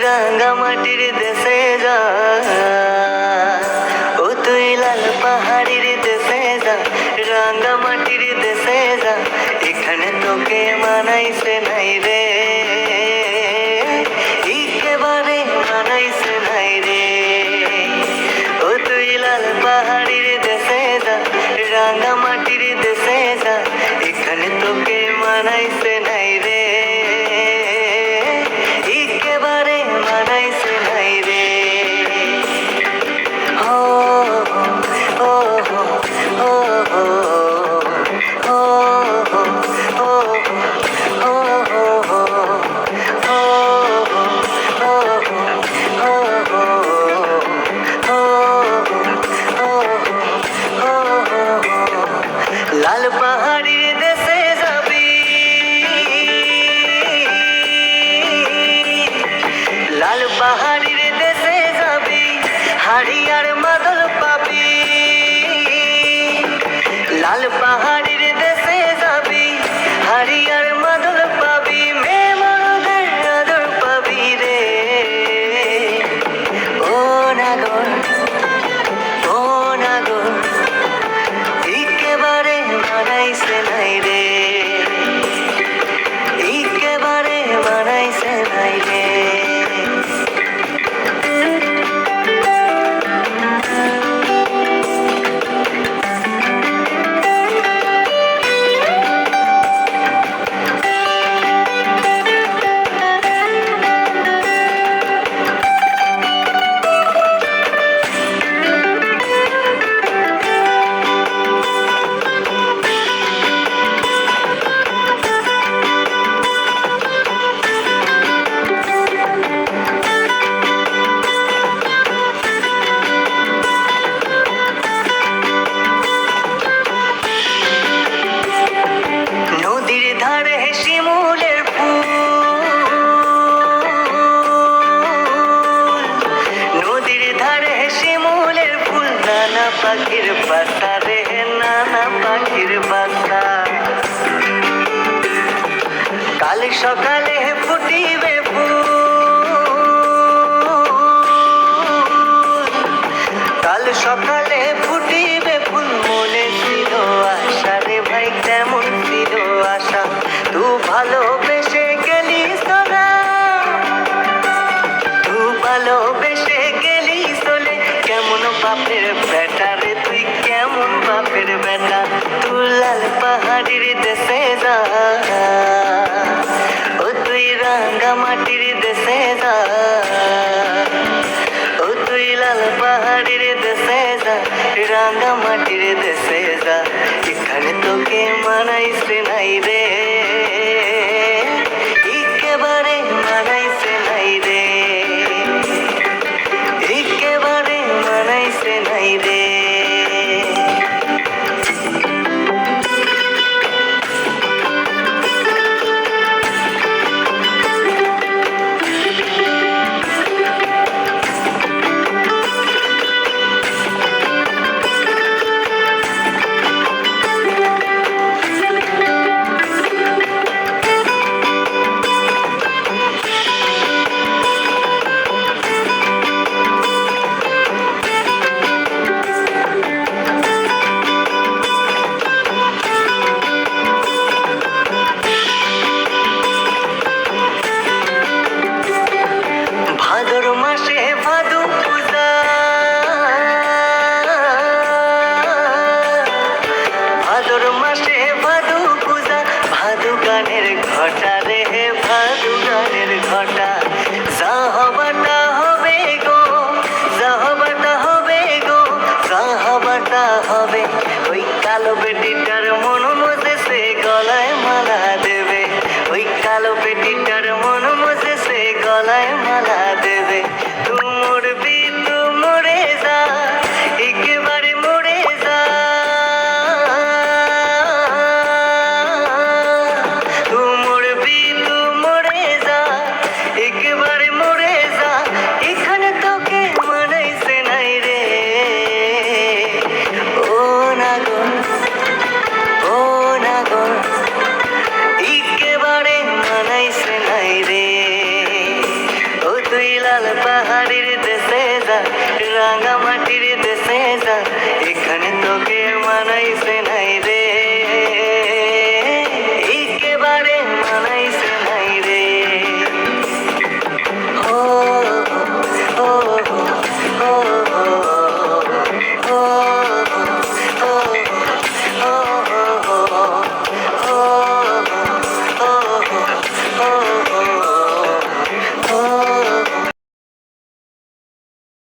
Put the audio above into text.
রাঙা মাটির দেশে যা ও তুই লাল পাহাড়ির দেশে যা রাঙা মাটির দেশে যা এখানে তোকে মানাইছে নাই রে লাল বাহারির দেশে যাবি হারিয়ার মাদল পাবি। লাল পাহাড় সকালে ফুটিবে কাল সকালে ফুটিবে ফুল, মনে ছিল আশা রে ভাই, কেমন ছিল আশা? তু ভালোবেসে গেলি সোনা। তু ভালোবেসে গেলি সোলে কেমন বাপের বেটা রে, তুই কেমন বাপের বেটা? তুই লাল পাহাড়ির দেশে puedo meditar பால் பகரி